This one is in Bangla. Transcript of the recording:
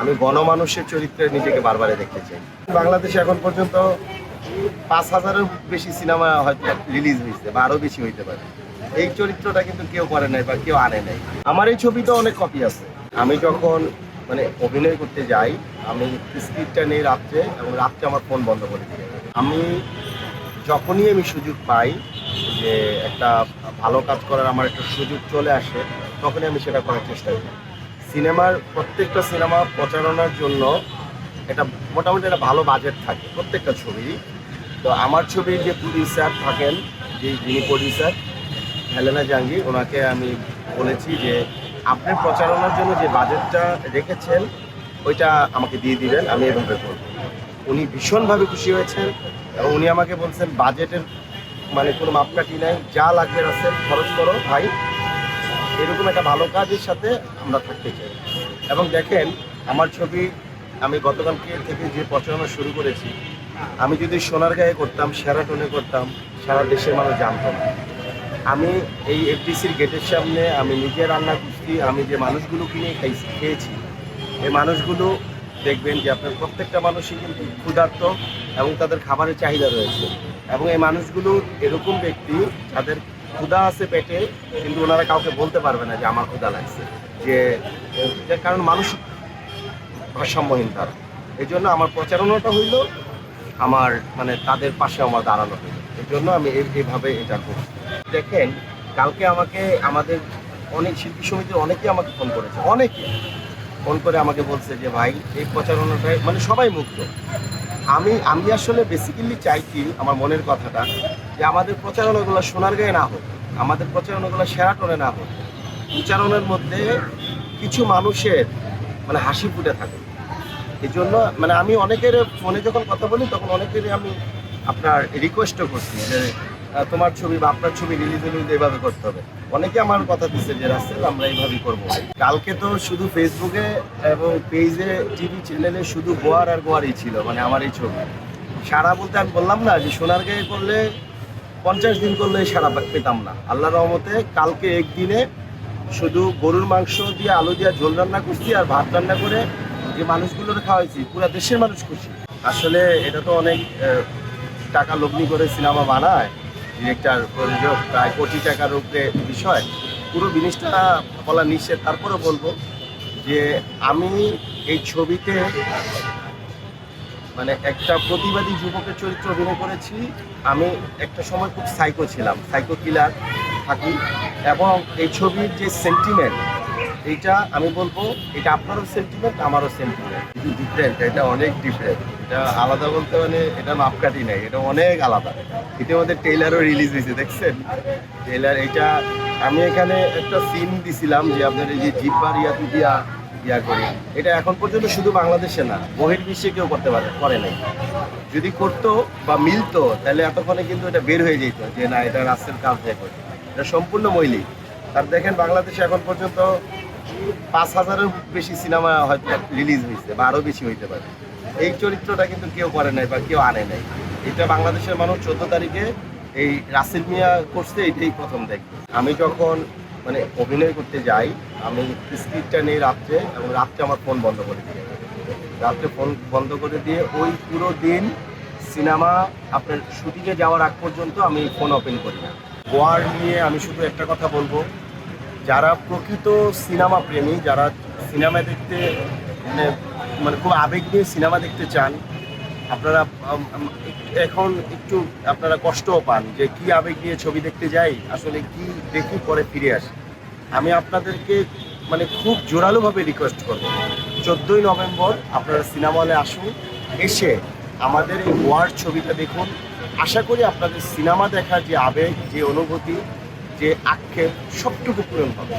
আমি গণমানুষের চরিত্রে নিজেকে বারবারে দেখতে চাই। বাংলাদেশে এখন পর্যন্ত পাঁচ হাজারের বেশি সিনেমা হয়তো রিলিজ হয়েছে বা আরও বেশি হইতে পারে। এই চরিত্রটা কিন্তু কেউ করে নাই বা কেউ আনে নাই। আমার এই ছবিতে অনেক কপি আছে। আমি যখন মানে অভিনয় করতে যাই, আমি স্ক্রিপ্টটা নেই রাত্রে এবং রাত্রে আমার ফোন বন্ধ করে দিই আমি যখনই আমি সুযোগ পাই যে একটা ভালো কাজ করার আমার একটা সুযোগ চলে আসে, তখনই আমি সেটা করার চেষ্টা করি। সিনেমার প্রত্যেকটা সিনেমা প্রচারণার জন্য এটা মোটামুটি একটা ভালো বাজেট থাকে প্রত্যেকটা ছবি। তো আমার ছবির যে প্রডিউসার থাকেন, যে যিনি প্রডিউসার, হেলেনা জাহাঙ্গীর, ওনাকে আমি বলেছি যে আপনি প্রচারণার জন্য যে বাজেটটা রেখেছেন, ওইটা আমাকে দিয়ে দিবেন, আমি এভাবে করব। উনি ভীষণভাবে খুশি হয়েছেন এবং উনি আমাকে বলছেন, বাজেটের মানে কোনো মাপকাঠি নাই, যা লাগবে রাস্তায় খরচ করো ভাই। এরকম একটা ভালো কাজের সাথে আমরা থাকতে চাই। এবং দেখেন, আমার ছবি আমি গতকালকে থেকে যে প্রচারণা শুরু করেছি, আমি যদি সোনারগাঁয়ে করতাম সেরাটনে করতাম, সারা দেশের মানুষ জানতো না। আমি এই এফডিসির গেটের সামনে আমি নিজে রান্না করছি, আমি যে মানুষগুলো কিনে খেয়েছি, এই মানুষগুলো দেখবেন যে আপনার প্রত্যেকটা মানুষই কিন্তু ক্ষুধার্ত এবং তাদের খাবারের চাহিদা রয়েছে। এবং এই মানুষগুলো এরকম ব্যক্তি, যাদের ক্ষুধা আছে পেটে, কিন্তু ওনারা কাউকে বলতে পারবে না যে আমার ক্ষুধা লাগছে। যে কারণ মানুষ ভারসাম্যহীন তারা। এই জন্য আমার প্রচারণাটা হইল, আমার মানে তাদের পাশে আমার দাঁড়ানো হইল। এই জন্য আমি এই- এইভাবে এটা করছি। দেখেন, কালকে আমাকে, আমাদের অনেক শিল্পী সমিতির অনেকে আমাকে ফোন করেছে। অনেকে ফোন করে আমাকে বলছে যে, ভাই, এই প্রচারণাটায় মানে সবাই মুক্ত আমি আমি আসলে বেসিক্যালি চাইছি আমার মনের কথাটা যে আমাদের প্রচারণাগুলো সোনার গায়ে না হোক, আমাদের প্রচারণাগুলো সেরাটনে না হোক উচ্চারণের মধ্যে কিছু মানুষের মানে হাসি ফুটে থাকে। এই জন্য মানে আমি অনেকের ফোনে যখন কথা বলি, তখন অনেকেরই আমি আপনার রিকোয়েস্টও করছি যে তোমার ছবি বা আপনার ছবি রিলিজ রিলিজ এইভাবে করতে হবে। অনেকে আমার কথা দিচ্ছে যে, রাসেল, আমরা এইভাবেই করব। কালকে তো শুধু ফেসবুকে এবং পেজে টিভি চ্যানেলে শুধু গোয়ার আর গোয়ারই ছিল মানে আমার এই ছবি। সারা বলতে আমি বললাম না যে, সোনার গায়ে করলে পঞ্চাশ দিন করলে সারা পেতাম না। আল্লাহ রহমতে কালকে একদিনে শুধু গরুর মাংস দিয়ে আলু দিয়ে ঝোল রান্না করছি আর ভাত রান্না করে যে মানুষগুলোর খাওয়াইছি, পুরো দেশের মানুষ খুশি। আসলে এটা তো অনেক টাকা লগ্নি করে সিনেমা বানায়। ডিরেক্টর প্রযোজক প্রায় কোটি টাকার উপরে বিষয়। পুরো জিনিসটা বলা নিশ্চয় তারপরে বলব যে আমি এই ছবিতে মানে একটা প্রতিবাদী যুবকের চরিত্র অভিনয় করেছি। আমি একটা সময় খুব সাইকো ছিলাম। সাইকো কিলার থাকি। এবং এই ছবির যে সেন্টিমেন্ট এইটা আমি বলব, এটা আপনারও সেন্টিমেন্ট আমারও সেন্টিমেন্ট কিন্তু ডিফারেন্ট এটা অনেক ডিফারেন্ট এটা আলাদা বলতে মানে এটা মাপকাঠি নাই, এটা অনেক আলাদা। ইতিমধ্যে টেইলারও রিলিজ হয়েছে, দেখছেন? টেইলার এটা আমি এখানে একটা সিন দিছিলাম যে আপনার এই যে জিব্বার ইয়াতে দিয়া ইয়া করি। এটা এখন পর্যন্ত শুধু বাংলাদেশে না, বহির্বিশ্বে কেউ করতে পারে, করে নাই। যদি করতো বা মিলতো, তাহলে এতক্ষণে কিন্তু এটা বের হয়ে যেত যে না, এটা রাস্তার কাজ করে এটা সম্পূর্ণ মৈলিক। আর দেখেন, বাংলাদেশে এখন পর্যন্ত পাঁচ হাজারের বেশি সিনেমা হয়তো রিলিজ হয়েছে বা আরও বেশি হইতে পারে। এই চরিত্রটা কিন্তু কেউ করে নাই বা কেউ আনে নাই। এটা বাংলাদেশের মানুষ চোদ্দ তারিখে এই রাসেল মিয়া করছে, এটাই প্রথম দেখবে আমি যখন মানে অভিনয় করতে যাই, আমি স্ক্রিপ্টটা নেই রাত্রে এবং রাত্রে আমার ফোন বন্ধ করে দিই রাত্রে ফোন বন্ধ করে দিয়ে ওই পুরো দিন সিনেমা আপনার শুটিংয়ে যাওয়ার আগ পর্যন্ত আমি ফোন ওপেন করি না। গোয়ার নিয়ে আমি শুধু একটা কথা বলব যারা প্রকৃত সিনেমা প্রেমী, যারা সিনেমা দেখতে মানে মানে খুব আবেগ নিয়ে সিনেমা দেখতে চান, আপনারা এখন একটু আপনারা কষ্টও পান যে কি আবেগ নিয়ে ছবি দেখতে যাই, আসলে কি দেখি পরে ফিরে আসি। আমি আপনাদেরকে মানে খুব জোরালোভাবে রিকোয়েস্ট করব। চোদ্দোই নভেম্বর আপনারা সিনেমা হলে আসুন, এসে আমাদের এই ওয়ার্ড ছবিটা দেখুন। আশা করি আপনাদের সিনেমা দেখার যে আবেগ, যে অনুভূতি যে আক্ষেপ সবটুকু পূরণ হবে।